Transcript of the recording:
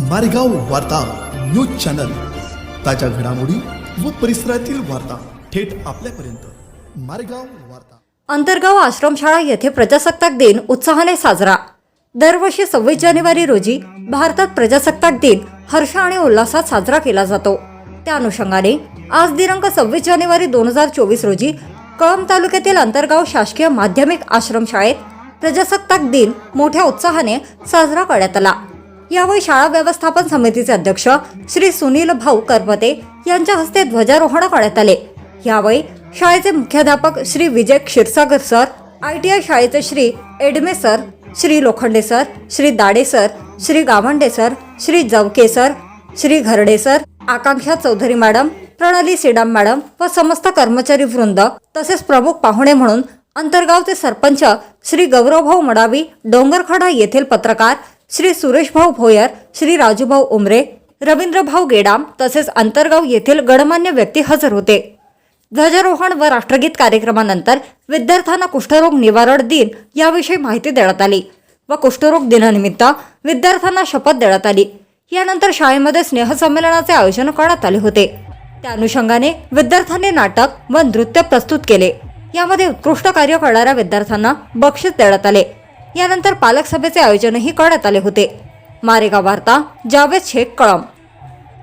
मारेगाव वार्ता news channel. ताज्या घडामोडी व परिसरातील वार्ता थेट आपल्यापर्यंत. मारेगाव वार्ता. अंतरगाव आश्रमशाळा येथे प्रजासत्ताक दिन उत्साहाने साजरा. दरवर्षी सव्वीस जानेवारी रोजी भारतात प्रजासत्ताक दिन हर्ष आणि उल्हासात साजरा केला जातो. त्या अनुषंगाने आज दिनांक सव्वीस जानेवारी दोन हजार चोवीस रोजी कळंब तालुक्यातील अंतरगाव शासकीय माध्यमिक आश्रमशाळेत प्रजासत्ताक दिन मोठ्या उत्साहाने साजरा करण्यात आला. यावेळी शाळा व्यवस्थापन समितीचे अध्यक्ष श्री सुनील भाऊ करपते यांच्या हस्ते ध्वजारोहण करण्यात आले. यावेळी शाळेचे मुख्याध्यापक Shri Vijay Kshirsagar sir I T I शाळेचे Shri Edme sir Shri Lokhande sir Shri Dade sir Shri Gawande sir Shri Jawake sir Shri Gharde sir Akanksha Chaudhari madam Pranali Sidam madam व समस्त कर्मचारी वृंद तसेच प्रमुख पाहुणे म्हणून अंतरगावचे सरपंच श्री गौरवभाऊ मडावी डोंगरखडा येथील पत्रकार श्री सुरेशभाऊ भोयर श्री राजूभाऊ उमरे रवींद्रभाऊ गेडाम तसेच अंतरगाव येथील गणमान्य व्यक्ती हजर होते. ध्वजारोहण व राष्ट्रगीत कार्यक्रमानंतर विद्यार्थ्यांना कुष्ठरोग निवारण दिन याविषयी माहिती देण्यात आली व कुष्ठरोग दिनानिमित्त विद्यार्थ्यांना शपथ देण्यात आली. यानंतर शाळेमध्ये स्नेहसंमेलनाचे आयोजन करण्यात आले होते. त्या अनुषंगाने विद्यार्थ्यांनी नाटक व नृत्य प्रस्तुत केले. यामध्ये उत्कृष्ट कार्य करणाऱ्या विद्यार्थ्यांना बक्षीस देण्यात आले. यानंतर पालक सभेचे आयोजनही करण्यात आले होते. मारेगाव वार्ता जावेद शेख कळम